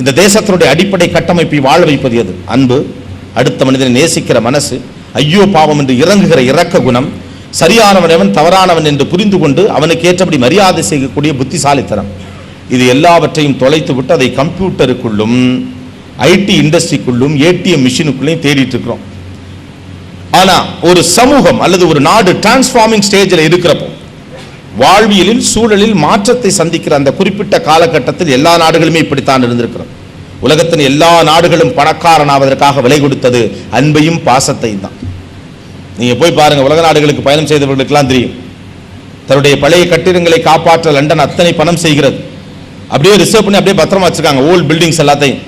இந்த தேசத்தினுடைய அடிப்படை கட்டமைப்பை வாழ வைப்பது எது? அன்பு அடுத்த மனிதனை நேசிக்கிற மனசு ஐயோ பாவம் என்று இறங்குகிற இரக்க குணம் சரியானவன் எவன் தவறானவன் என்று புரிந்து கொண்டு அவனுக்கு ஏற்றபடி மரியாதை செய்யக்கூடிய புத்திசாலித்தனம். இது எல்லாவற்றையும் தொலைத்து விட்டு அதை கம்ப்யூட்டருக்குள்ளும் ஐடி இண்டஸ்ட்ரிக்குள்ளும் ஏடிஎம் மிஷினுக்குள்ளேயும் தேடிட்டு இருக்கிறோம். ஆனால் ஒரு சமூகம் அல்லது ஒரு நாடு டிரான்ஸ்ஃபார்மிங் ஸ்டேஜில் இருக்கிறப்போ வாழ்வியலில் சூழலில் மாற்றத்தை சந்திக்கிற அந்த குறிப்பிட்ட காலகட்டத்தில் எல்லா நாடுகளுமே இப்படித்தான் இருந்திருக்கிறோம் உலகத்தின் எல்லா நாடுகளும் பணக்காரனாவதற்காக விலை கொடுத்தது அன்பையும் பாசத்தையும் தான். நீங்கள் போய் பாருங்கள் உலக நாடுகளுக்கு பயணம் செய்தவர்களுக்கெல்லாம் தெரியும். தன்னுடைய பழைய கட்டிடங்களை காப்பாற்ற லண்டன் அத்தனை பணம் செய்கிறது. அப்படியே ரிசர்வ் பண்ணி அப்படியே பத்திரமா வச்சிருக்காங்க ஓல்டு பில்டிங்ஸ் எல்லாத்தையும்.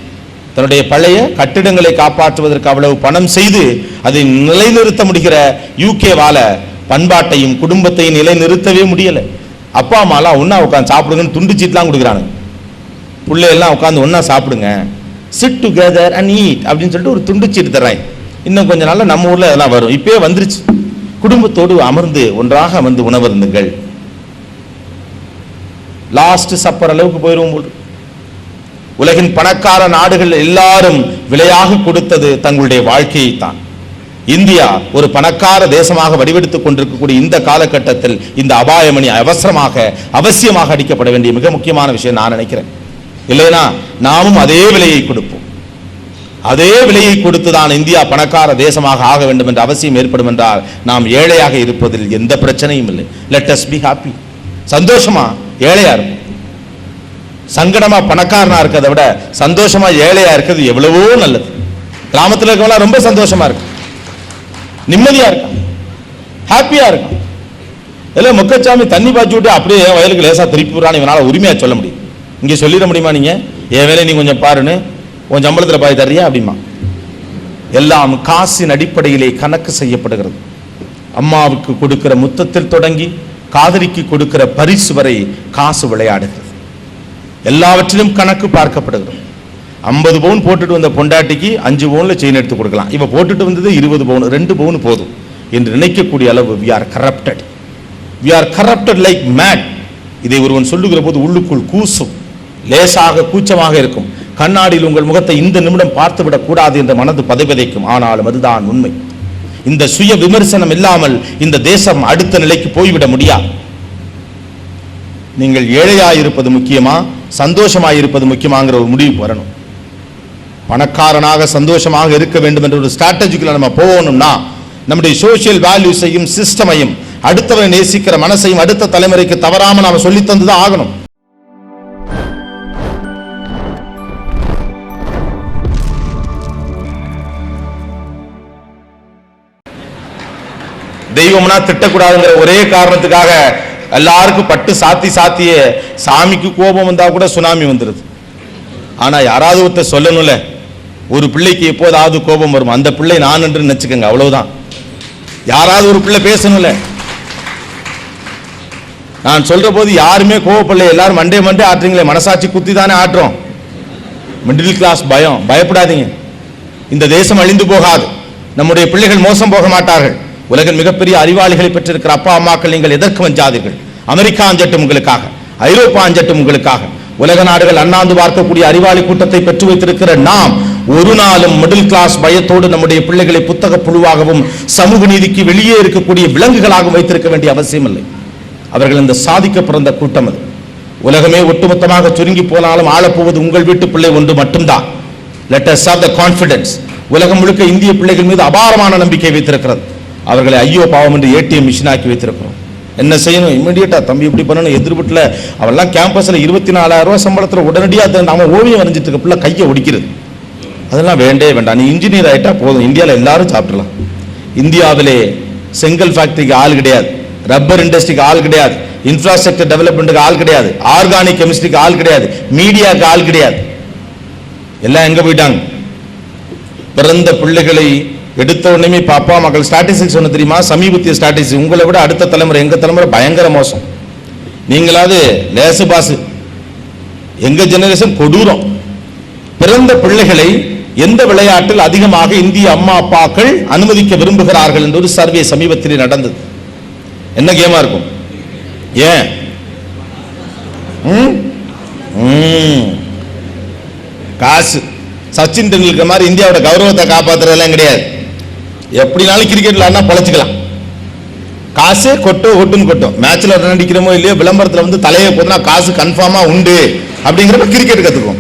தன்னுடைய பழைய கட்டிடங்களை காப்பாற்றுவதற்கு அவ்வளவு பணம் செய்து அதை நிலைநிறுத்த முடிகிற யூகேவால பண்பாட்டையும் குடும்பத்தையும் நிலைநிறுத்தவே முடியலை. அப்பா அம்மாலாம் ஒன்றா உட்காந்து சாப்பிடுங்கன்னு துண்டு சீட்லாம் கொடுக்குறாங்க பிள்ளையெல்லாம் உட்காந்து ஒன்றா சாப்பிடுங்க. சிட் டுகெதர் அண்ட் ஈட் அப்படின்னு சொல்லிட்டு ஒரு துண்டு சீட்டு தர்றாங்க. இன்னும் கொஞ்ச நாளில் நம்ம ஊரில் அதெல்லாம் வரும். இப்பயே வந்துருச்சு. குடும்பத்தோடு அமர்ந்து ஒன்றாக அமர்ந்து உணவருந்துங்கள். லாஸ்ட் சப்பர் அளவுக்கு போயிடுவோம் போல். உலகின் பணக்கார நாடுகள் எல்லாரும் விலையாக கொடுத்தது தங்களுடைய வாழ்க்கையை தான் இந்தியா ஒரு பணக்கார தேசமாக வடிவெடுத்துக் கொண்டிருக்கக்கூடிய இந்த காலகட்டத்தில் இந்த அபாயமணி அவசரமாக அவசியமாக அடிக்கப்பட வேண்டிய மிக முக்கியமான விஷயம் நான் நினைக்கிறேன். இல்லைனா நாமும் அதே விலையை கொடுப்போம். அதே விலையை கொடுத்து தான் இந்தியா பணக்கார தேசமாக ஆக வேண்டும் என்ற அவசியம் ஏற்படும் என்றால் நாம் ஏழையாக இருப்பதில் எந்த பிரச்சனையும் இல்லை. லெட் அஸ் பி ஹாப்பி சந்தோஷமா ஏழையா இருக்கும் சங்கடமா பணக்காரனா இருக்கிறத விட சந்தோஷமா ஏழையா இருக்கிறது எவ்வளவோ நல்லது. கிராமத்துல இருக்கவங்களாம் ரொம்ப சந்தோஷமா இருக்கு. நிம்மதியா இருக்கான். ஹாப்பியா இருக்கான். இல்லை முக்கச்சாமி தண்ணி பாய்ச்சி விட்டு அப்படியே என் வயலுக்கு லேசாக திருப்பி விடுறான்னு இவனால் உரிமையாக சொல்ல முடியும். இங்கே சொல்லிட முடியுமா நீங்கள் என் வேலையை நீ கொஞ்சம் பாருன்னு உன் சம்பளத்தில் பாய் தர்றியா அப்படிமா? எல்லாம் காசின் அடிப்படையிலே கணக்கு செய்யப்படுகிறது. அம்மாவுக்கு கொடுக்கிற முத்தத்தில் தொடங்கி காதலிக்கு கொடுக்கிற பரிசு வரை காசு விளையாடுகிறது. எல்லாவற்றிலும் கணக்கு பார்க்கப்படுகிறது. ஐம்பது பவுன் போட்டுட்டு வந்த பொண்டாட்டிக்கு அஞ்சு பவுனில் செயின் எடுத்து கொடுக்கலாம். இவன் போட்டுட்டு வந்தது இருபது பவுன் ரெண்டு பவுன் போதும் என்று நினைக்கக்கூடிய அளவு we are corrupted we are corrupted like mad இதை ஒருவன் சொல்லுகிற போது உள்ளுக்குள் கூசும். லேசாக கூச்சமாக இருக்கும். கண்ணாடியில் உங்கள் முகத்தை இந்த நிமிடம் பார்த்துவிடக் கூடாது என்ற மனது பதைபதைக்கும். ஆனாலும் அதுதான் உண்மை. இந்த சுய விமர்சனம் இல்லாமல் இந்த தேசம் அடுத்த நிலைக்கு போய்விட முடியாது நீங்கள் ஏழையாயிருப்பது முக்கியமா? சந்தோஷமாயிருப்பது முக்கியமாங்கிற ஒரு முடிவு வரணும். பணக்காரனாக சந்தோஷமாக இருக்க வேண்டும் என்ற ஒரு ஸ்ட்ராட்டஜிக்குள்ள நம்ம போகணும்னா நம்முடைய சோசியல் வேல்யூஸையும் சிஸ்டமையும் அடுத்தவரை நேசிக்கிற மனசையும் அடுத்த தலைமுறைக்கு தவறாம நாம சொல்லி தந்துதான் ஆகணும். தெய்வம்னா திட்டக்கூடாதுங்கிற ஒரே காரணத்துக்காக எல்லாருக்கும் பட்டு சாத்தி சாத்திய சாமிக்கு கோபம் வந்தா கூட சுனாமி வந்துடுது ஆனா யாராவது ஒருத்தர் சொல்லணும்ல ஒரு பிள்ளைக்கு எப்போதாவது கோபம் வரும். அந்த பிள்ளை நான் என்று நினைச்சுக்கங்க அவ்வளவுதான். யாராவது ஒரு பிள்ளை பேசணும்ல. நான் சொல்ற போது யாருமே கோவப்படல. எல்லாரும் மண்டே மண்டே ஆட்டுறீங்களே. மனசாட்சி குத்தி தானே ஆட்டுறோம். மிடில் கிளாஸ் பயம். பயப்படாதீங்க. இந்த தேசம் அழிந்து போகாது. நம்முடைய பிள்ளைகள் மோசம் போக மாட்டார்கள். உலகின் மிகப்பெரிய அறிவாளிகளை பெற்றிருக்கிற அப்பா அம்மாக்கள் நீங்கள் எதற்கு வஞ்சாதீர்கள்? அமெரிக்கா அஞ்சட்டும் உங்களுக்காக. ஐரோப்பா அஞ்சட்டும் உங்களுக்காக. உலக நாடுகள் அண்ணாந்து பார்க்கக்கூடிய அறிவாளி கூட்டத்தை பெற்று வைத்திருக்கிற நாம் ஒரு நாளும் மிடில் கிளாஸ் பயத்தோடு நம்முடைய பிள்ளைகளை புத்தக புழுவாகவும் சமூக நீதிக்கு வெளியே இருக்கக்கூடிய விலங்குகளாகவும் வைத்திருக்க வேண்டிய அவசியம் இல்லை அவர்கள் இந்த சாதிக்க பிறந்த கூட்டம் அது. உலகமே ஒட்டுமொத்தமாக சுருங்கி போனாலும் ஆளப்போவது உங்கள் வீட்டு பிள்ளை ஒன்று மட்டும்தான். லெட் us த the உலகம் முழுக்க இந்திய பிள்ளைகள் மீது அபாரமான நம்பிக்கை வைத்திருக்கிறது. அவர்களை ஐயோ பாவம் என்று ஏடிஎம் மிஷினாக்கி வைத்திருக்கிறோம். என்ன செய்யணும்? இமிடியேட்டா தம்பி இப்படி பண்ணணும் எதிர்பட்டில். அவெல்லாம் கேம்பஸில் இருபத்தி நாலாயிரம் ரூபாய் சம்பளத்தில் உடனடியாக நம்ம ஓவியம் வரைஞ்சிட்டு இருக்க பிள்ளை கையை ஒடிக்கிறது. அதெல்லாம் வேண்டே வேண்டாம். நீ இன்ஜினியர் ஆகிட்டால் போதும். இந்தியாவில் எல்லாரும் சாப்பிடலாம். இந்தியாவிலே செங்கல் ஃபேக்டரிக்கு ஆள் கிடையாது. ரப்பர் இண்டஸ்ட்ரிக்கு ஆள் கிடையாது. இன்ஃப்ராஸ்ட்ரக்சர் டெவலப்மெண்ட்டுக்கு ஆள் கிடையாது. ஆர்கானிக் கெமிஸ்ட்ரிக்கு ஆள் கிடையாது. மீடியாவுக்கு ஆள் கிடையாது. எல்லாம் எங்கே போயிட்டாங்க? பிறந்த பிள்ளைகளை எடுத்த உடனே இப்ப அப்பா மக்கள் ஸ்டாட்டிஸ்டிக்ஸ் ஒன்று தெரியுமா? சமீபத்திய ஸ்டாட்டிஸ்டிக்ஸ் உங்களை விட அடுத்த தலைமுறை எங்கள் தலைமுறை பயங்கர மோசம். நீங்களாவது லேசு பாசு. எங்கள் ஜெனரேஷன் கொடூரம். பிறந்த பிள்ளைகளை எந்த விளையாட்டில் அதிகமாக இந்திய அம்மா அப்பாக்கள் அனுமதிக்க விரும்புகிறார்கள் என்ற ஒரு சர்வே சமீபத்தில் நடந்தது. என்ன கேமா இருக்கும்? ஏன்? ம்? காசு. சச்சின் டெண்டுல்கர் மாதிரி இந்தியாவோட கௌரவத்தை காப்பாத்துறதெல்லாம் கிடையாது. எப்படினாலும் கிரிக்கெட்ல ஆனா பழச்சிக்கலாம். காசு கொட்டோ ஒட்டுன்னு கொட்டும். மேட்ச்ல ரன் அடிக்கிறோமோ இல்லையோ விளம்பரத்துல வந்து தலையை போதுனா காசு கன்ஃபார்மா உண்டு அப்படிங்கிறப்ப கிரிக்கெட் கத்துக்கும்.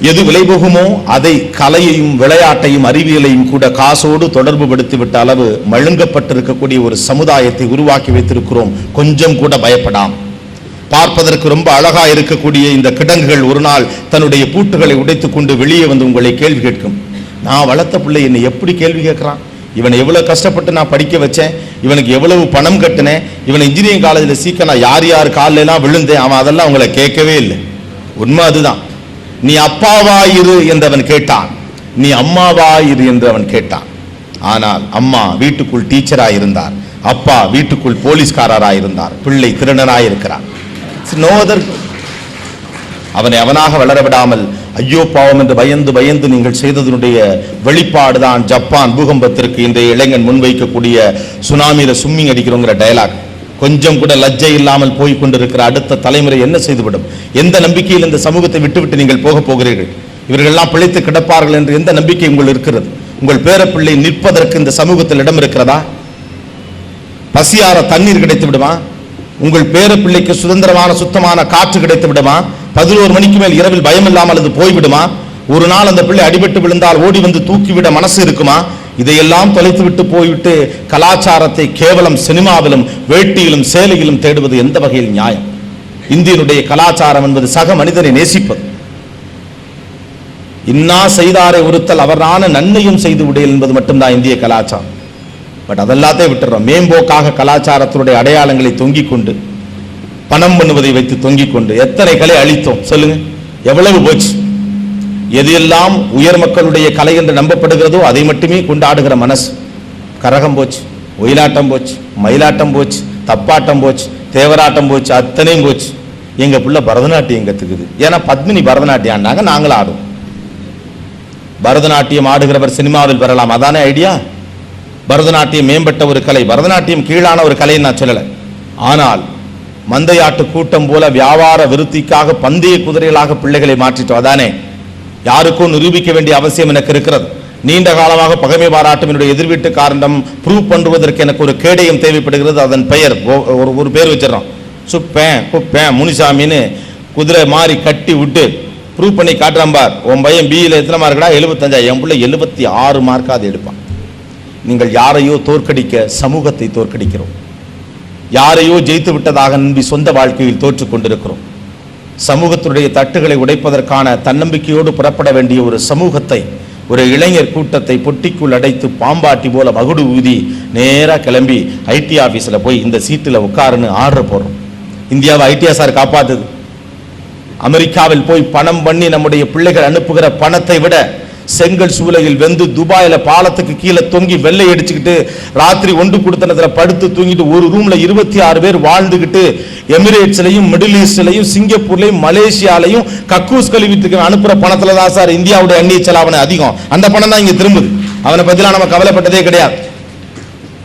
எது விலை போகுமோ அதை கலையையும் விளையாட்டையும் அறிவியலையும் கூட காசோடு தொடர்பு படுத்திவிட்ட அளவு மழுங்கப்பட்டிருக்கக்கூடிய ஒரு சமுதாயத்தை உருவாக்கி வைத்திருக்கிறோம். கொஞ்சம் கூட பயப்படாம். பார்ப்பதற்கு ரொம்ப அழகா இருக்கக்கூடிய இந்த கிடங்குகள் ஒரு நாள் தன்னுடைய பூட்டுகளை உடைத்துக் கொண்டு வெளியே வந்து உங்களை கேள்வி கேட்கும். நான் வளர்த்த பிள்ளை என்னை எப்படி கேள்வி கேட்குறான்? இவனை எவ்வளவு கஷ்டப்பட்டு நான் படிக்க வச்சேன்? இவனுக்கு எவ்வளவு பணம் கட்டினேன்? இவனை இன்ஜினியரிங் காலேஜில் சீக்கிரம் நான் யார் யார் காலில் எல்லாம் விழுந்தேன்? அவன் அதெல்லாம் உங்களை கேட்கவே இல்லை. உண்மை அதுதான். நீ அப்பாவாயிரு என்றவன் கேட்டான். நீ அம்மாவாயிரு என்று அவன் கேட்டான். ஆனால் அம்மா வீட்டுக்குள் டீச்சராக இருந்தார். அப்பா வீட்டுக்குள் போலீஸ்காரராக இருந்தார். பிள்ளை திருடனாக இருக்கிறான் நோ அவனை அவனாக வளர விடாமல் ஐயோ பாவம் என்று பயந்து பயந்து நீங்கள் செய்ததனுடைய வெளிப்பாடுதான் ஜப்பான் பூகம்பத்திற்கு இன்றைய இளைஞன் முன்வைக்கக்கூடிய சுனாமியில சும்மிங் அடிக்கிறோங்கிற டயலாக் கொஞ்சம் கூட லஜ்ஜை இல்லாமல் போய் கொண்டிருக்கிற அடுத்த தலைமுறை என்ன செய்துவிடும்? எந்த நம்பிக்கையில் இந்த சமூகத்தை விட்டுவிட்டு நீங்கள் போக போகிறீர்கள்? இவர்களெல்லாம் பிழைத்து கிடப்பார்கள் என்று எந்த நம்பிக்கை உங்கள் இருக்கிறது? உங்கள் பேரப்பிள்ளை நிற்பதற்கு இந்த சமூகத்தில் இடம் இருக்கிறதா? பசியார தண்ணீர் கிடைத்து விடுமா உங்கள் பேரப்பிள்ளைக்கு சுதந்திரமான சுத்தமான காற்று கிடைத்து விடுமா பதினோரு மணிக்கு மேல் இரவில் பயம் இல்லாமல் அது போய்விடுமா? ஒரு நாள் அந்த பிள்ளை அடிபட்டு விழுந்தால் ஓடி வந்து தூக்கிவிட மனசு இருக்குமா? இதையெல்லாம் தொலைத்து விட்டு போய்விட்டு கலாச்சாரத்தை கேவலம் சினிமாவிலும் வேட்டியிலும் சேலையிலும் தேடுவது எந்த வகையில் நியாயம்? இந்தியனுடைய கலாச்சாரம் என்பது சக மனிதனை நேசிப்பது. இன்னா செய்தாரை ஒருத்தல் அவரான நன்மையும் செய்து விடையல் என்பது மட்டும்தான் இந்திய கலாச்சாரம். பட் அதெல்லாத்தையும் விட்டுறோம். மேம்போக்காக கலாச்சாரத்தினுடைய அடையாளங்களை தொங்கிக் கொண்டு பணம் பண்ணுவதை வைத்து தொங்கிக் கொண்டு எத்தனை கலை அழித்தோம்? சொல்லுங்க. எவ்வளவு போச்சு? எது எல்லாம் உயர் மக்களுடைய கலை என்று நம்பப்படுகிறதோ அதை மட்டுமே கொண்டாடுகிற மனசு. கரகம் போச்சு ஒயிலாட்டம் போச்சு மயிலாட்டம் போச்சு தப்பாட்டம் போச்சு தேவராட்டம் போச்சு அத்தனையும் போச்சு. எங்க பிள்ளை பரதநாட்டியம் கத்துக்குது. ஏன்னா பத்மினி பரதநாட்டியம் ஆடினாங்க நாங்களும் ஆடுவோம். பரதநாட்டியம் ஆடுகிறவர் சினிமாவில் வரலாம். அதானே ஐடியா? பரதநாட்டியம் மேம்பட்ட ஒரு கலை. பரதநாட்டியம் கீழான ஒரு கலைன்னு நான் சொல்லலை. ஆனால் மந்தையாட்டு கூட்டம் போல வியாபார விருத்திக்காக பந்தய குதிரைகளாக பிள்ளைகளை மாற்றிட்டோம். அதானே? யாருக்கும் நிரூபிக்க வேண்டிய அவசியம் எனக்கு இருக்கிறது. நீண்ட காலமாக பகைமை பாராட்டும் என்னுடைய காரணம் ப்ரூவ் பண்ணுவதற்கு எனக்கு ஒரு கேடயம் தேவைப்படுகிறது. அதன் பெயர் ஓ- ஒரு ஒரு பேர் வச்சிடறோம். சுப்பேன் குப்பேன் முனிசாமின்னு குதிரை மாறி கட்டி விட்டு ப்ரூவ் பண்ணி காட்டுறான் பார். உன் பையன் பியில் எத்தனை மார்க்கடா எழுபத்தஞ்சா என் பிள்ளை எழுபத்தி ஆறு மார்க்காவது எடுப்பான். நீங்கள் யாரையோ தோற்கடிக்க சமூகத்தை தோற்கடிக்கிறோம். யாரையோ ஜெயித்து விட்டதாக நம்பி சொந்த வாழ்க்கையில் தோற்றுக் கொண்டிருக்கிறோம். சமூகத்துடைய தட்டுகளை உடைப்பதற்கான தன்னம்பிக்கையோடு புறப்பட வேண்டிய ஒரு சமூகத்தை ஒரு இளைஞர் கூட்டத்தை பொட்டிக்குள் அடைத்து பாம்பாட்டி போல மகுடு ஊதி நேராக கிளம்பி ஐடி ஆஃபீஸில் போய் இந்த சீட்டில் உட்காருன்னு ஆர்டர் போடுறோம். இந்தியாவை ஐடிஆர் காப்பாத்துது. அமெரிக்காவில் போய் பணம் பண்ணி நம்முடைய பிள்ளைகள் அனுப்புகிற பணத்தை விட செங்கல் சூளையில் வெந்து துபாயில் பாலத்துக்கு கீழே தொங்கி வெள்ளை அடிச்சுக்கிட்டு ராத்திரி ஒன்று கொடுத்தனத்தில் படுத்து தூங்கிட்டு ஒரு ரூம்ல இருபத்தி ஆறு பேர் வாழ்ந்துகிட்டு எமிரேட்ஸ்லயும் மிடில் ஈஸ்ட்லையும் சிங்கப்பூர்லையும் மலேசியாலையும் கக்கூஸ் கழுவிட்டுக்கு அனுப்புற பணத்துல தான் சார் இந்தியாவுடைய அந்நிய செலாவணி அதிகம். அந்த பணம் தான் இங்க திரும்புது. அவனை பத்திலாம் நம்ம கவலைப்பட்டதே கிடையாது.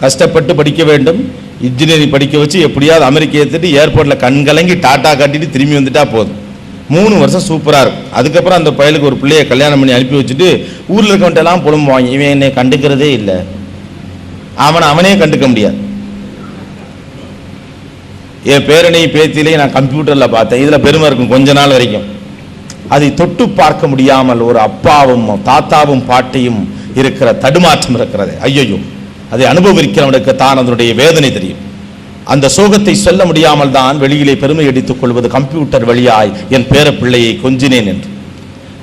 கஷ்டப்பட்டு படிக்க வேண்டும். இன்ஜினியரிங் படிக்க வச்சு எப்படியாவது அமெரிக்க ஏற்றிட்டு ஏர்போர்ட்டில் கண் கலங்கி டாட்டா காட்டிட்டு திரும்பி வந்துட்டா போதும். மூணு வருஷம் சூப்பராக இருக்கும். அதுக்கப்புறம் அந்த பயலுக்கு ஒரு பிள்ளைய கல்யாணம் பண்ணி அனுப்பி வச்சுட்டு ஊரில் இருக்கவன்ட்டெல்லாம் புலம்புவாங்க இவன் என்னை கண்டுக்கிறதே இல்லை. அவனை அவனே கண்டுக்க முடியாது. என் பேரணி பேத்திலேயே நான் கம்ப்யூட்டரில் பார்த்தேன். இதில் பெருமை இருக்கும் கொஞ்ச நாள் வரைக்கும். அதை தொட்டு பார்க்க முடியாமல் ஒரு அப்பாவும் தாத்தாவும் பாட்டியும் இருக்கிற தடுமாற்றம் இருக்கிறது. ஐயையும் அதை அனுபவிக்கிறவனுக்கு தான் அதனுடைய வேதனை தெரியும். அந்த சோகத்தை சொல்ல முடியாமல் தான் வெளியிலே பெருமை அடித்துக் கொள்வது கம்ப்யூட்டர் வழியாய் என் பேரப்பிள்ளையை கொஞ்சினேன் என்று.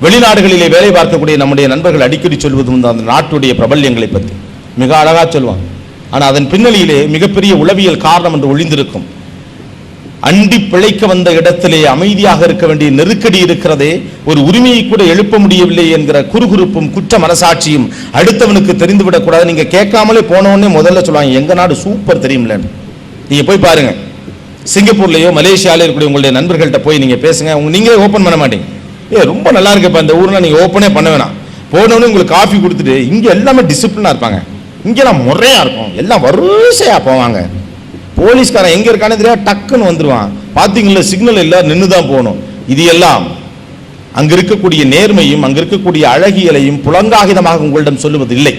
வெளிநாடுகளிலே வேலை பார்க்கக்கூடிய நம்முடைய நண்பர்கள் அடிக்கடி சொல்வது உண்டு அந்த நாட்டுடைய பிரபல்யங்களை பற்றி. மிக அழகா சொல்வாங்க. ஆனால் அதன் பின்னணியிலே மிகப்பெரிய உளவியல் காரணம் என்று ஒளிந்திருக்கும். அண்டி பிழைக்க வந்த இடத்திலே அமைதியாக இருக்க வேண்டிய நெருக்கடி இருக்கிறதே ஒரு உரிமையை கூட எழுப்ப முடியவில்லை என்கிற குறுகுறுப்பும் குற்ற மனசாட்சியும் அடுத்தவனுக்கு தெரிந்துவிடக்கூடாது நீங்கள் கேட்காமலே போனவொடனே முதல்ல சொல்லுவாங்க எங்கள் நாடு சூப்பர் தெரியுமில்லன்னு நீங்கள் போய் பாருங்க. சிங்கப்பூர்லேயோ மலேசியாலோ இருக்கக்கூடிய உங்களுடைய நண்பர்கள்ட்ட போய் நீங்கள் பேசுங்க. உங்க நீங்களே ஓப்பன் பண்ண மாட்டீங்க. ஏ ரொம்ப நல்லா இருக்குப்பா இந்த ஊர்ல நீங்கள் ஓப்பனே பண்ண வேணாம். போனவொடனே உங்களுக்கு காஃபி கொடுத்துட்டு இங்கே எல்லாமே டிசிப்ளினாக இருப்பாங்க. இங்கெல்லாம் முறையாக இருக்கும். எல்லாம் வரிசையா போவாங்க. போலீஸ்காரன் எங்கே இருக்கானே தெரியாது டக்குன்னு வந்துடுவான் பார்த்தீங்களா சிக்னல் இல்லை நின்று தான் போகணும். இது எல்லாம் அங்கே இருக்கக்கூடிய நேர்மையும் அங்கே இருக்கக்கூடிய அழகியலையும் புலங்காகிதமாக உங்களிடம் சொல்லுவது இல்லை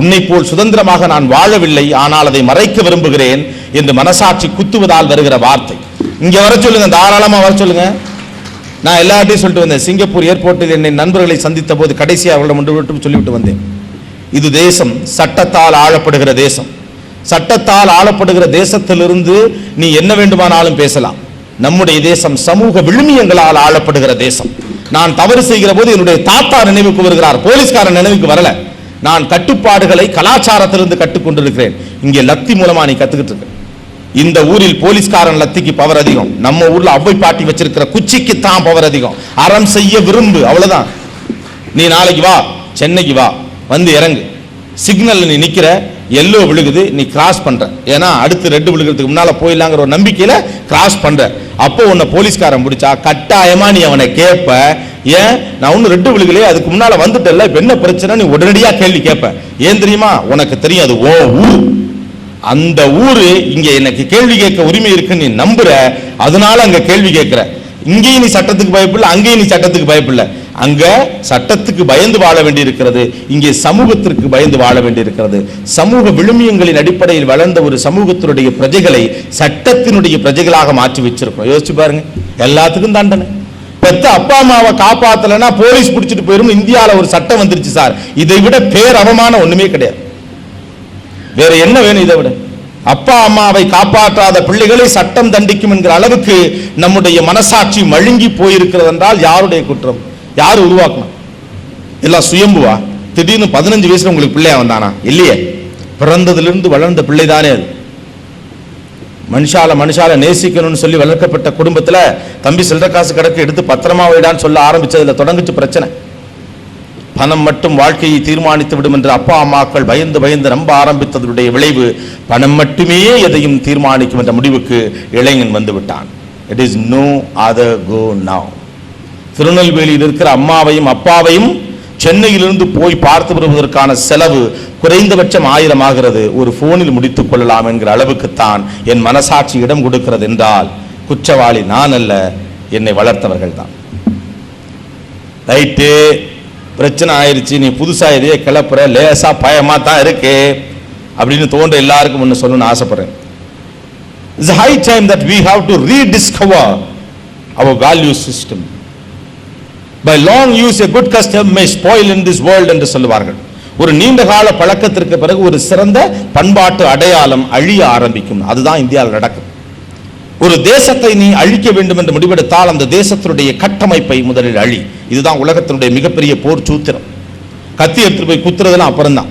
உன்னை போல் சுதந்திரமாக நான் வாழவில்லை ஆனால் அதை மறைக்க விரும்புகிறேன் என்று மனசாட்சி குத்துவதால் வருகிற வார்த்தை. இங்க வர சொல்லுங்க தாராளமா வர சொல்லுங்க. நான் எல்லார்ட்டையும் சொல்லிட்டு வந்தேன் சிங்கப்பூர் ஏர்போர்ட்டில் என்னை நண்பர்களை சந்தித்த போது கடைசி அவர்களிடம் ஒன்று விட்டு சொல்லிவிட்டு வந்தேன். இது தேசம் சட்டத்தால் ஆளப்படுகிற தேசம். சட்டத்தால் ஆளப்படுகிற தேசத்திலிருந்து நீ என்ன வேண்டுமானாலும் பேசலாம். நம்முடைய தேசம் சமூக விழுமியங்களால் ஆளப்படுகிற தேசம். நான் தவறு செய்கிற போது என்னுடைய தாத்தா நினைவுக்கு வருகிறார் போலீஸ்காரன் நினைவுக்கு வரல. நான் கட்டுப்பாடுகளை கலாச்சாரத்திலிருந்து கற்றுக்கொண்டிருக்கிறேன். இங்கே லத்தி மூலமா நீ கத்துக்கிட்டு இருக்க. இந்த ஊரில் போலீஸ்காரன் லத்திக்கு பவர் அதிகம். நம்ம ஊர்ல அவ்வை பாட்டி வச்சிருக்கிற குச்சிக்கு தான் பவர் அதிகம். அறம் செய்ய விரும்பு அவ்வளவுதான். நீ நாளைக்கு வா சென்னைக்கு வா வந்து இறங்கு. சிக்னல் நீ நிக்கிற எல்லோ விழுகுது நீ கிராஸ் பண்ற. ஏன்னா அடுத்து ரெட் விழுகிறதுக்கு முன்னால போயிடலாங்கிற ஒரு நம்பிக்கையில கிராஸ் பண்ற. அப்போ உன்னை போலீஸ்காரன் பிடிச்சா கட்டாயமா நீ அவனை கேட்ப ஏன்? நான் ஒன்னும் ரெட்டு விழுகலையே அதுக்கு முன்னால வந்துட்டல என்ன பிரச்சனை நீ உடனடியா கேள்வி கேட்ப ஏன் தெரியுமா? உனக்கு தெரியும் அது ஓ ஊர். அந்த ஊரு இங்க எனக்கு கேள்வி கேட்க உரிமை இருக்குன்னு நீ நம்புற. அதனால அங்க கேள்வி கேட்கிற. இங்கேயும் நீ சட்டத்துக்கு பயப்பில்லை அங்கேயும் நீ சட்டத்துக்கு பயப்பில்லை. அங்க சட்டத்துக்கு பயந்து வாழ வேண்டியிருக்கிறது இங்கே சமூகத்திற்கு பயந்து வாழ வேண்டியிருக்கிறது. சமூக விழுமியங்களின் அடிப்படையில் வளர்ந்த ஒரு சமூகத்தினுடைய பிரஜைகளை சட்டத்தினுடைய பிரஜைகளாக மாற்றி வச்சிருக்கோம் யோசிச்சு பாருங்க. எல்லாத்துக்கும் தண்டனை. பெத்த அப்பா அம்மாவை காப்பாத்தலைன்னா போலீஸ் பிடிச்சிட்டு போயிரும். இந்தியாவில் ஒரு சட்டம் வந்துருச்சு சார். இதை விட பேர் அவமானம் ஒண்ணுமே கிடையாது. வேற என்ன வேணும் இதை விட? அப்பா அம்மாவை காப்பாற்றாத பிள்ளைகளை சட்டம் தண்டிக்கும் என்கிற அளவுக்கு நம்முடைய மனசாட்சி மழுங்கி போயிருக்கிறது என்றால் யாருடைய குற்றம்? யார் உருவாக்கணும்? எல்லாம் சுயம்புவா? திடீர்னு பதினஞ்சு வயசுல உங்களுக்கு பிள்ளையா வந்தானா? இல்லையே. பிறந்ததிலிருந்து வளர்ந்த பிள்ளை தானே அது. மனுஷால மனுஷால நேசிக்கணும்னு சொல்லி வளர்க்கப்பட்ட குடும்பத்துல தம்பி சில்லற காசு கிடக்கு எடுத்து பத்திரமா வைடான்னு சொல்ல ஆரம்பிச்சதுல தொடங்குச்சு பிரச்சனை. பணம் மட்டும் வாழ்க்கையை தீர்மானித்து விடும் என்று அப்பா அம்மாக்கள் பயந்து பயந்து நம்ப ஆரம்பித்ததனுடைய விளைவு பணம் மட்டுமே எதையும் தீர்மானிக்கும் என்ற முடிவுக்கு இளைஞன் வந்து விட்டான். It is no other go now திருநெல்வேலியில் இருக்கிற அம்மாவையும் அப்பாவையும் சென்னையிலிருந்து போய் பார்த்து வருவதற்கான செலவு குறைந்தபட்சம் ஆயிரம் ஆகிறது. ஒரு போனில் முடித்துக் கொள்ளலாம் என்கிற அளவுக்குத்தான் என் மனசாட்சி இடம் கொடுக்கிறது என்றால் குற்றவாளி நான் அல்ல என்னை வளர்த்தவர்கள் தான். ரைட்டு பிரச்சனை ஆயிடுச்சு நீ புதுசாக எதையோ கிளப்புற லேசா பயமா தான் இருக்கு அப்படின்னு தோன்ற எல்லாருக்கும் ஒன்று சொல்லணும்னு ஆசைப்படுறேன். It's high time that we have to rediscover our value system by long use a good custom may spoil in this world என்று சொல்லுவார்கள். ஒரு நீண்ட கால பழக்கத்திற்கு பிறகு ஒரு சிறந்த பண்பாட்டு அடையாளம் அழிய ஆரம்பிக்கும். அதுதான் இந்தியாவில் நடக்கும். ஒரு தேசத்தை நீ அழிக்க வேண்டும் என்று முடிவெடுத்தால் அந்த தேசத்தினுடைய கட்டமைப்பை முதலில் அழி. இதுதான் உலகத்தினுடைய மிகப்பெரிய போர் சூத்திரம். கத்தி எடுத்துட்டு போய் குத்துறதுலாம் அப்புறம்தான்.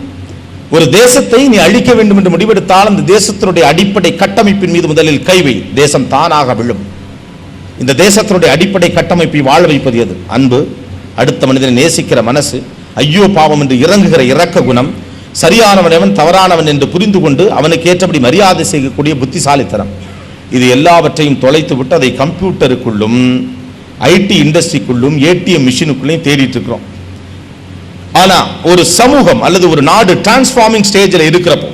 ஒரு தேசத்தை நீ அழிக்க வேண்டும் என்று முடிவெடுத்தால் அந்த தேசத்தினுடைய அடிப்படை கட்டமைப்பின் மீது முதலில் கைவை தேசம் தானாக விழும். இந்த தேசத்தினுடைய அடிப்படை கட்டமைப்பை வாழ வைப்பது எது? அன்பு அடுத்த மனிதனை நேசிக்கிற மனசு ஐயோ பாவம் என்று இறங்குகிற இரக்க குணம் சரியானவன் எவன் தவறானவன் என்று புரிந்து கொண்டு அவனுக்கு ஏற்றபடி மரியாதை செய்யக்கூடிய புத்திசாலித்தனம். இது எல்லாவற்றையும் தொலைத்து விட்டு அதை கம்ப்யூட்டருக்குள்ளும் ஐடி இண்டஸ்ட்ரிக்குள்ளும் ஏடிஎம் மிஷினுக்குள்ளேயும் தேடிட்டு இருக்கிறோம். ஆனால் ஒரு சமூகம் அல்லது ஒரு நாடு டிரான்ஸ்ஃபார்மிங் ஸ்டேஜில் இருக்கிறப்போ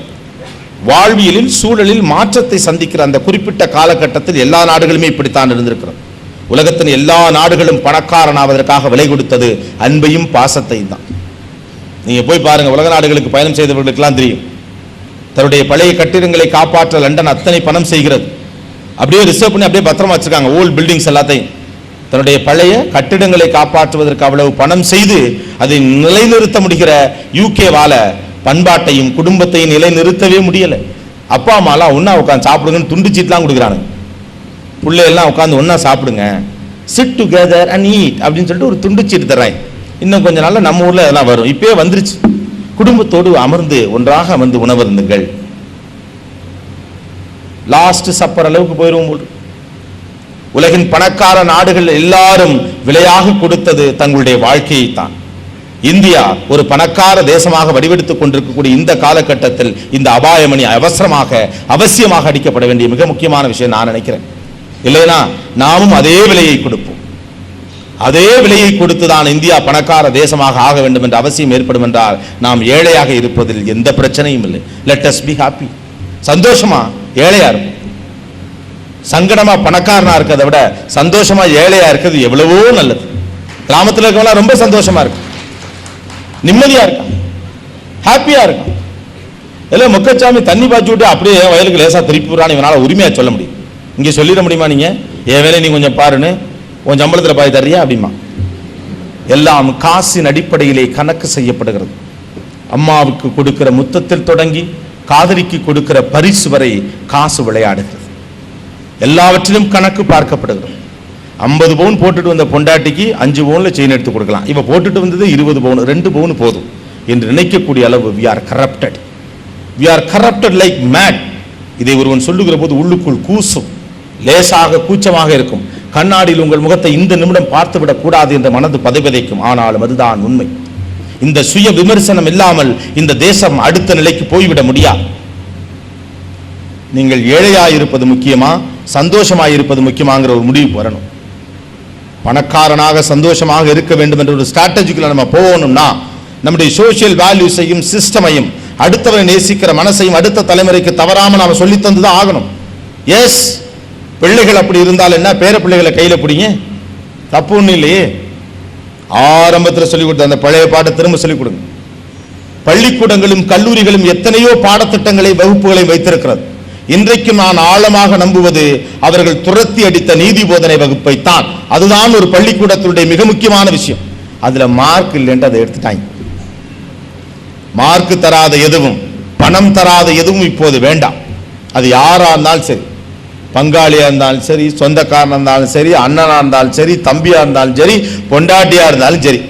வாழ்வியலில் சூழலில் மாற்றத்தை சந்திக்கிற அந்த குறிப்பிட்ட காலகட்டத்தில் எல்லா நாடுகளுமே இப்படித்தான் இருந்திருக்கிறோம் உலகத்தின் எல்லா நாடுகளும் பணக்காரனாவதற்காக விலை கொடுத்தது அன்பையும் பாசத்தையும் தான். நீங்க போய் பாருங்க உலக நாடுகளுக்கு பயணம் செய்தவர்களுக்கெல்லாம் தெரியும். தன்னுடைய பழைய கட்டிடங்களை காப்பாற்ற லண்டன் அத்தனை பணம் செய்கிறது. அப்படியே ரிசர்வ் பண்ணி அப்படியே பத்திரமா வச்சிருக்காங்க ஓல்டு பில்டிங்ஸ் எல்லாத்தையும். தன்னுடைய பழைய கட்டிடங்களை காப்பாற்றுவதற்கு அவ்வளவு பணம் செய்து அதை நிலைநிறுத்த முடிகிற யூகேவால பண்பாட்டையும் குடும்பத்தையும் நிலைநிறுத்தவே முடியலை. அப்பா அம்மாலாம் ஒன்றா உட்காந்து சாப்பிடுங்கன்னு துண்டு சீட்லாம் கொடுக்குறானுங்க. பிள்ளையெல்லாம் உட்காந்து ஒன்றா சாப்பிடுங்க. சிட் டுகெதர் அண்ட் ஈட் அப்படின்னு சொல்லிட்டு ஒரு துண்டு சீட்டு தர்றாங்க இன்னும் கொஞ்ச நாளில் நம்ம ஊரில் அதெல்லாம் வரும். இப்பயே வந்துருச்சு. குடும்பத்தோடு அமர்ந்து ஒன்றாக அமர்ந்து உணவருந்துங்கள். லாஸ்ட் சப்பர் அளவுக்கு போயிடுவோம் போல் உலகின் பணக்கார நாடுகள் எல்லாரும் விலையாக கொடுத்தது தங்களுடைய வாழ்க்கையை தான் இந்தியா ஒரு பணக்கார தேசமாக வடிவெடுத்துக் கொண்டிருக்கக்கூடிய இந்த காலகட்டத்தில் இந்த அபாயமணி அவசரமாக அவசியமாக அடிக்கப்பட வேண்டிய மிக முக்கியமான விஷயம் நான் நினைக்கிறேன். இல்லைனா நாமும் அதே விலையை கொடுப்போம். அதே விலையை கொடுத்துதான் இந்தியா பணக்கார தேசமாக ஆக வேண்டும் என்ற அவசியம் ஏற்படும் என்றால் நாம் ஏழையாக இருப்பதில் எந்த பிரச்சனையும் இல்லை. லெட் அஸ் பி ஹாப்பி சந்தோஷமா ஏழையா இருக்கும் சங்கடமா பணக்காரனா இருக்கிறத விட சந்தோஷமா ஏழையா இருக்கிறது எவ்வளவோ நல்லது. கிராமத்தில் இருக்கவங்களாம் ரொம்ப சந்தோஷமா இருக்கும் நிம்மதியா இருக்கான். ஹாப்பியா இருக்கான். இல்லை முக்கச்சாமி தண்ணி பாய்ச்சி விட்டு அப்படியே வயலுக்கு லேசா திருப்பி விடுறான்னு இவனால உரிமையா சொல்ல முடியும். இங்கே சொல்லிட முடியுமா நீங்க? என் வேலையை நீ கொஞ்சம் பாருன்னு உன் சம்பளத்தில் பாய் தர்றியா அப்படிமா? எல்லாம் காசின் அடிப்படையிலே கணக்கு செய்யப்படுகிறது. அம்மாவுக்கு கொடுக்கிற முத்தத்தில் தொடங்கி காதலிக்கு கொடுக்கிற பரிசு வரை காசு விளையாடுகிறது. எல்லாவற்றிலும் கணக்கு பார்க்கப்படுகிறது. ஐம்பது பவுன் போட்டுட்டு வந்த பொண்டாட்டிக்கு அஞ்சு பவுனில் செயின் எடுத்து கொடுக்கலாம். இவன் போட்டுட்டு வந்தது இருபது பவுன் ரெண்டு பவுன் போதும் என்று நினைக்கக்கூடிய அளவு we are corrupted we are corrupted like mad இதை ஒருவன் சொல்லுகிற போது உள்ளுக்குள் கூசும். லேசாக கூச்சமாக இருக்கும். கண்ணாடியில் உங்கள் முகத்தை இந்த நிமிடம் பார்த்துவிடக் கூடாது என்ற மனது பதைபதைக்கும். ஆனாலும் அதுதான் உண்மை. இந்த சுய விமர்சனம் இல்லாமல் இந்த தேசம் அடுத்த நிலைக்கு போய்விட முடியாது நீங்கள் ஏழையாக இருப்பது முக்கியமா? சந்தோஷமாக இருப்பது முக்கியமாங்கிற ஒரு முடிவு வரணும். பணக்காரனாக சந்தோஷமாக இருக்க வேண்டும் என்ற ஒரு ஸ்ட்ராட்டஜிக்குள்ள நம்ம போகணும்னா நம்முடைய சோஷியல் வேல்யூஸையும் சிஸ்டமையும் அடுத்தவரை நேசிக்கிற மனசையும் அடுத்த தலைமுறைக்கு தவறாமல் நாம் சொல்லி தந்துதான் ஆகணும். எஸ் பிள்ளைகள் அப்படி இருந்தால் என்ன? பேர பிள்ளைகளை கையில் பிடிங்க. தப்பு ஒன்றும் இல்லையே. ஆரம்பத்தில் சொல்லிக் கொடுத்த அந்த பழைய பாட்டை திரும்ப சொல்லிக் கொடுங்க. பள்ளிக்கூடங்களும் கல்லூரிகளும் எத்தனையோ பாடத்திட்டங்களை வகுப்புகளை வைத்திருக்கிறது. இன்றைக்கும் நான் ஆழமாக நம்புவது அவர்கள் துரத்தி அடித்த நீதி போதனை வகுப்பை தான் அதுதான் ஒரு பள்ளிக்கூடத்தினுடைய மிக முக்கியமான விஷயம். அதுல மார்க் இல்லைன்ட்டு அதை எடுத்துட்டாங்க. மார்க் தராத எதுவும் பணம் தராத எதுவும் இப்போது வேண்டாம். அது யாரா இருந்தாலும் சரி பங்காளியா இருந்தாலும் சரி சொந்தக்காரனா இருந்தாலும் சரி அண்ணனா இருந்தாலும் சரி தம்பியா இருந்தாலும் சரி பொண்டாட்டியா இருந்தாலும் சரி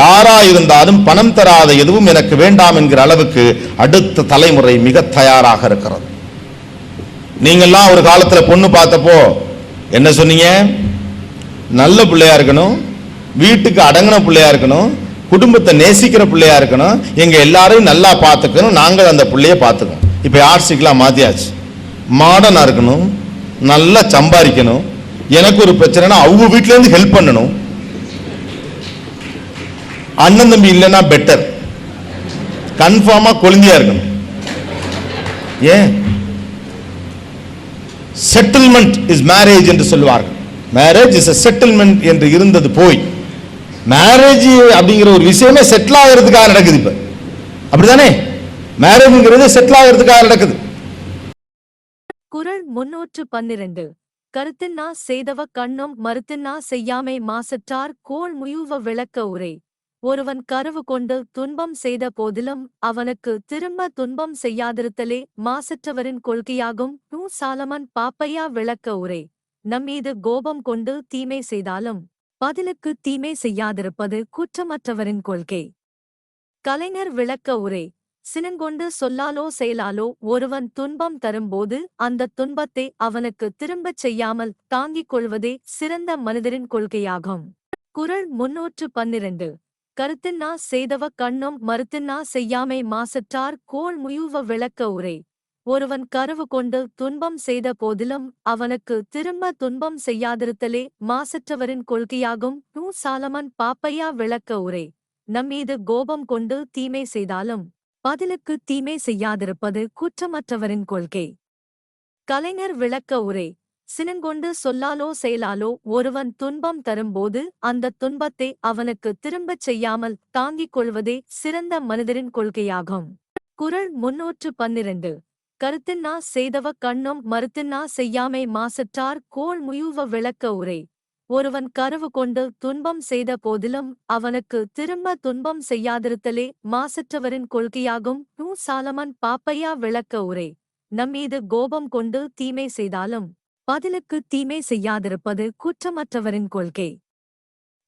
யாரா இருந்தாலும் பணம் தராத எதுவும் எனக்கு வேண்டாம் என்கிற அளவுக்கு அடுத்த தலைமுறை மிக தயாராக இருக்கிறது. நீங்கள்லாம் ஒரு காலத்தில் பொண்ணு பார்த்தப்போ என்ன சொன்னீங்க? நல்ல பிள்ளையா இருக்கணும் வீட்டுக்கு அடங்கின பிள்ளையா இருக்கணும் குடும்பத்தை நேசிக்கிற பிள்ளையா இருக்கணும் எங்கள் எல்லாரையும் நல்லா பார்த்துக்கணும் நாங்கள் அந்த பிள்ளைய பார்த்துக்கணும். இப்போ ஆர்ட்ஸுக்கெல்லாம் மாத்தியாச்சு. மாடனாக இருக்கணும் நல்லா சம்பாதிக்கணும் எனக்கு ஒரு பிரச்சனைனா அவங்க வீட்டிலேருந்து ஹெல்ப் பண்ணணும். அண்ணன் தம்பி இல்லைன்னா பெட்டர் கன்ஃபார்மாக கொழுந்தியாக இருக்கணும். ஏன்? செட்டில்மெண்ட் இஸ் மேரேஜ் என்று சொல்லுவார்கள். மேரேஜ் இஸ் அ செட்டில்மெண்ட் என்று இருந்தது போய். மேரேஜ் அப்படிங்கிற ஒரு விஷயமே செட்டில் ஆகிறதுக்காக நடக்குது இப்ப. அப்படிதானே மேரேஜ்ங்கிறது செட்டில் ஆகிறதுக்காக நடக்குது. குரல் முன்னூற்று பன்னிரண்டு. கருத்தின்னா செய்தவ கண்ணும் மறுத்தின்னா செய்யாமை மாசற்றார் கோள் முயுவ விளக்க உரை. ஒருவன் கருவு கொண்டு துன்பம் செய்த போதிலும் அவனுக்கு திரும்ப துன்பம் செய்யாதிருத்தலே மாசற்றவரின் கொள்கையாகும். நூ சாலமன் பாப்பையா விளக்க உரை. நம்மீது கோபம் கொண்டு தீமை செய்தாலும் பதிலுக்கு தீமை செய்யாதிருப்பது குற்றமற்றவரின் கொள்கை. கலைஞர் விளக்க உரை. சினங்கொண்டு சொல்லாலோ செயலாலோ ஒருவன் துன்பம் தரும்போது அந்த துன்பத்தை அவனுக்கு திரும்பச் செய்யாமல் தாங்கிக் கொள்வதே சிறந்த மனிதரின் கொள்கையாகும். குரல் முன்னூற்று பன்னிரண்டு. கருத்தின்னா செய்தவ கண்ணும் மறுத்தின்னா செய்யாமை மாசற்றார் கோள் முயுவ விளக்க உரை. ஒருவன் கருவு கொண்டு துன்பம் செய்த போதிலும் அவனுக்கு திரும்ப துன்பம் செய்யாதிருத்தலே மாசற்றவரின் கொள்கையாகும். நூ சாலமன் பாப்பையா விளக்க உரை. நம்மீது கோபம் கொண்டு தீமை செய்தாலும் பதிலுக்கு தீமை செய்யாதிருப்பது குற்றமற்றவரின் கொள்கை. கலைஞர் விளக்க உரை. சினங்கொண்டு சொல்லாலோ செயலாலோ ஒருவன் துன்பம் தரும்போது அந்த துன்பத்தை அவனுக்கு திரும்பச் செய்யாமல் தாங்கிக் கொள்வதே சிறந்த மனிதரின் கொள்கையாகும். குரல் முன்னூற்று பன்னிரண்டு. கருத்தின்னா செய்தவ கண்ணும் மறுத்தின்னா செய்யாமை மாசற்றார் கோள் முயுவ விளக்க உரை. ஒருவன் கருவு கொண்டு துன்பம் செய்த போதிலும் அவனுக்கு திரும்ப துன்பம் செய்யாதிருத்தலே மாசற்றவரின் கொள்கையாகும். நூ சாலமன் பாப்பையா விளக்க உரை. நம்மீது கோபம் கொண்டு தீமை செய்தாலும் பதிலுக்கு தீமை செய்யாதிருப்பது குற்றமற்றவரின் கொள்கை.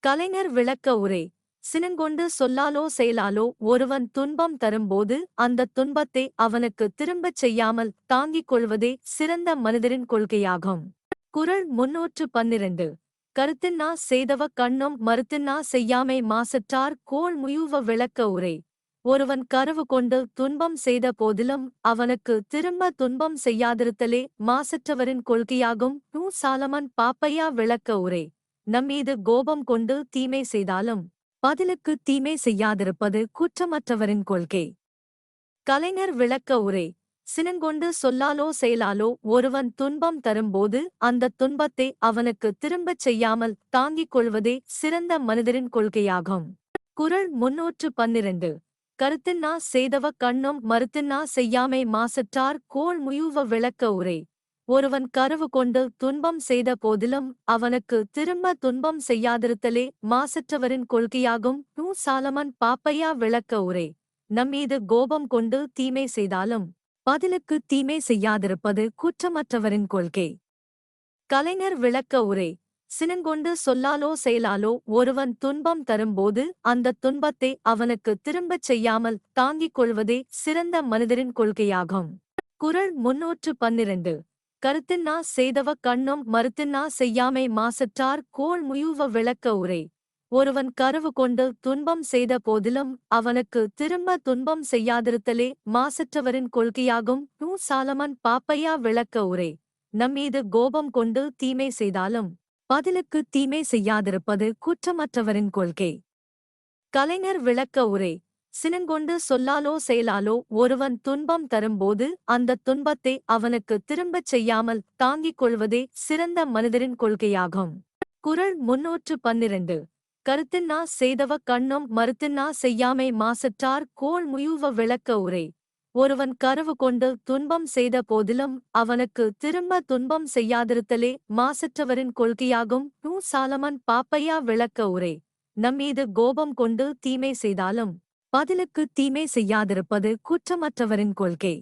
கலைஞர் விளக்க உரை சினங்கொண்டு சொல்லாலோ செயலாலோ ஒருவன் துன்பம் தரும்போது அந்த துன்பத்தை அவனுக்கு திரும்பச் செய்யாமல் தாங்கிக் கொள்வதே சிறந்த மனிதரின் கொள்கையாகும். குரல் முன்னூற்று பன்னிரண்டு. கருத்தின்னா செய்தவ கண்ணும் மறுத்தின்னா செய்யாமை மாசற்றார் கோள் முயுவ விளக்க உரை. ஒருவன் கருவு கொண்டு துன்பம் செய்த போதிலும் அவனுக்கு திரும்ப துன்பம் செய்யாதிருத்தலே மாசற்றவரின் கொள்கையாகும். நூ சாலமன் பாப்பையா விளக்க உரை. நம்மீது கோபம் கொண்டு தீமை செய்தாலும் பதிலுக்கு தீமை செய்யாதிருப்பது குற்றமற்றவரின் கொள்கை. கலைஞர் விளக்க உரை. சினங்கொண்டு சொல்லாலோ செயலாலோ ஒருவன் துன்பம் தரும்போது அந்த துன்பத்தை அவனுக்கு திரும்பச் செய்யாமல் தாங்கிக் கொள்வதே சிறந்த மனிதரின் கொள்கையாகும். குரல் முன்னூற்று பன்னிரண்டு. கருத்தின்னா செய்தவ கண்ணும் மறுத்தின்னா செய்யாமை மாசற்றார் கோள் முயுவ விளக்க உரை. ஒருவன் கருவு கொண்டு துன்பம் செய்த போதிலும் அவனுக்கு திரும்ப துன்பம் செய்யாதிருத்தலே மாசற்றவரின் கொள்கையாகும் நூ சாலமன் பாப்பையா விளக்க உரை. நம்மீது கோபம் கொண்டு தீமை செய்தாலும் பதிலுக்கு தீமை செய்யாதிருப்பது குற்றமற்றவரின் கொள்கை. கலைஞர் விளக்க உரை. சினங்கொண்டு சொல்லாலோ செயலாலோ ஒருவன் துன்பம் தரும்போது அந்த துன்பத்தை அவனுக்கு திரும்பச் செய்யாமல் தாங்கிக் கொள்வதே சிறந்த மனிதரின் கொள்கையாகும். குரல் முன்னூற்று பன்னிரண்டு. கருத்தின்னா செய்தவ கண்ணும் மறுத்தின்னா செய்யாமை மாசற்றார் கோள் முயுவ விளக்க உரை. ஒருவன் கருவு கொண்டு துன்பம் செய்த போதிலும் அவனுக்கு திரும்ப துன்பம் செய்யாதிருத்தலே மாசற்றவரின் கொள்கையாகும். நூ சாலமன் பாப்பையா விளக்க உரை. நம்மீது கோபம் கொண்டு தீமை செய்தாலும் பதிலுக்கு தீமை செய்யாதிருப்பது குற்றமற்றவரின் கொள்கை. கலைஞர் விளக்க உரை சினங்கொண்டு சொல்லாலோ செயலாலோ ஒருவன் துன்பம் தரும்போது அந்த துன்பத்தை அவனுக்கு திரும்பச் செய்யாமல் தாங்கிக் கொள்வதே சிறந்த மனிதரின் கொள்கையாகும். குரல் முன்னூற்று பன்னிரண்டு. கருத்தின்னா செய்தவ கண்ணும் மறுத்தின்னா செய்யாமை மாசற்றார் கோள் முயுவ விளக்க உரை. ஒருவன் கருவு கொண்டு துன்பம் செய்த போதிலும் அவனுக்கு திரும்ப துன்பம் செய்யாதிருத்தலே மாசற்றவரின் கொள்கையாகும். நூ சாலமன் பாப்பையா விளக்க உரை. நம்மீது கோபம் கொண்டு தீமை செய்தாலும் பதிலுக்கு தீமை செய்யாதிருப்பது குற்றமற்றவரின் கொள்கை.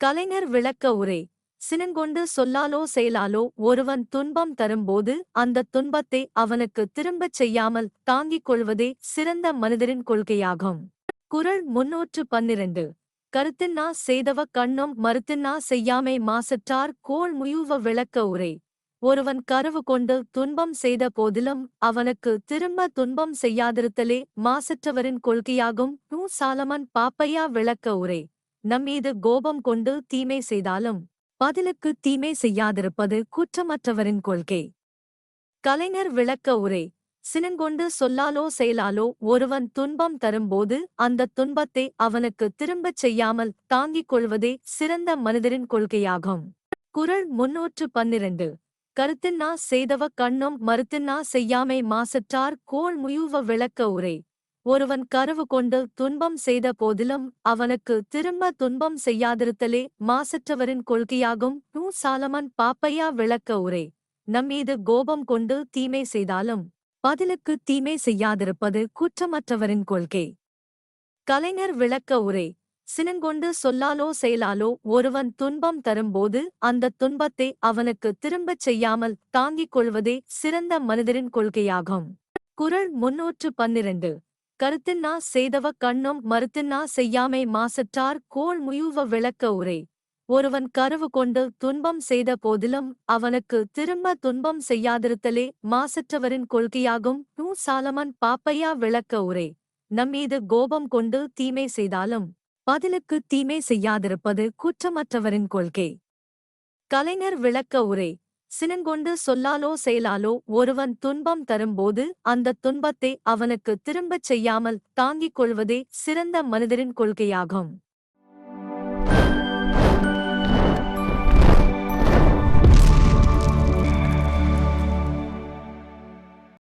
கலைஞர் விளக்க உரை. சினங்கொண்டு சொல்லாலோ செயலாலோ ஒருவன் துன்பம் தரும்போது அந்த துன்பத்தை அவனுக்கு திரும்பச் செய்யாமல் தாங்கிக் கொள்வதே சிறந்த மனிதரின் கொள்கையாகும். குரல் முன்னூற்று பன்னிரண்டு. கருத்தின்னா செய்தவ கண்ணும் மறுத்தின்னா செய்யாமை மாசற்றார் கோள் முயுவ விளக்க உரை. ஒருவன் கருவு கொண்டு துன்பம் செய்த போதிலும் அவனுக்கு திரும்ப துன்பம் செய்யாதிருத்தலே மாசற்றவரின் கொள்கையாகும் நூ சாலமன் பாப்பையா விளக்க உரை. நம்மீது கோபம் கொண்டு தீமை செய்தாலும் பதிலுக்கு தீமை செய்யாதிருப்பது குற்றமற்றவரின் கொள்கை. கலைஞர் விளக்க உரை. சினங்கொண்டு சொல்லாலோ செயலாலோ ஒருவன் துன்பம் தரும்போது அந்த துன்பத்தை அவனுக்கு திரும்பச் செய்யாமல் தாங்கிக் கொள்வதே சிறந்த மனிதரின் கொள்கையாகும். குரல் முன்னூற்று பன்னிரண்டு. கருத்தின்னா செய்தவ கண்ணும் மறுத்தின்னா செய்யாமை மாசற்றார் கோள் முயுவ விளக்க உரை. ஒருவன் கருவு கொண்டு துன்பம் செய்த போதிலும் அவனுக்கு திரும்ப துன்பம் செய்யாதிருத்தலே மாசற்றவரின் கொள்கையாகும். நூ சாலமன் பாப்பையா விளக்க உரை. நம்மீது கோபம் கொண்டு தீமை செய்தாலும் பதிலுக்கு தீமை செய்யாதிருப்பது குற்றமற்றவரின் கொள்கை. கலைஞர் விளக்க உரை சினங்கொண்டு சொல்லாலோ செயலாலோ ஒருவன் துன்பம் தரும்போது அந்த துன்பத்தை அவனுக்கு திரும்பச் செய்யாமல் தாங்கிக் கொள்வதே சிறந்த மனிதரின் கொள்கையாகும். குரல் முன்னூற்று பன்னிரண்டு. கருத்தின்னா செய்தவ கண்ணும் மறுத்தின்னா செய்யாமை மாசற்றார் கோள் முயுவ விளக்க உரை. ஒருவன் கருவு கொண்டு துன்பம் செய்த போதிலும் அவனுக்கு திரும்ப துன்பம் செய்யாதிருத்தலே மாசற்றவரின் கொள்கையாகும். நூ சாலமன் பாப்பையா விளக்க உரை. நம்மீது கோபம் கொண்டு தீமை செய்தாலும் பதிலுக்கு தீமை செய்யாதிருப்பது குற்றமற்றவரின் கொள்கை. கலைஞர் விளக்க உரை. சினங்கொண்டு சொல்லாலோ செயலாலோ ஒருவன் துன்பம் தரும்போது அந்த துன்பத்தை அவனுக்கு திரும்பச் செய்யாமல் தாங்கிக் கொள்வதே சிறந்த மனிதரின் கொள்கையாகும்.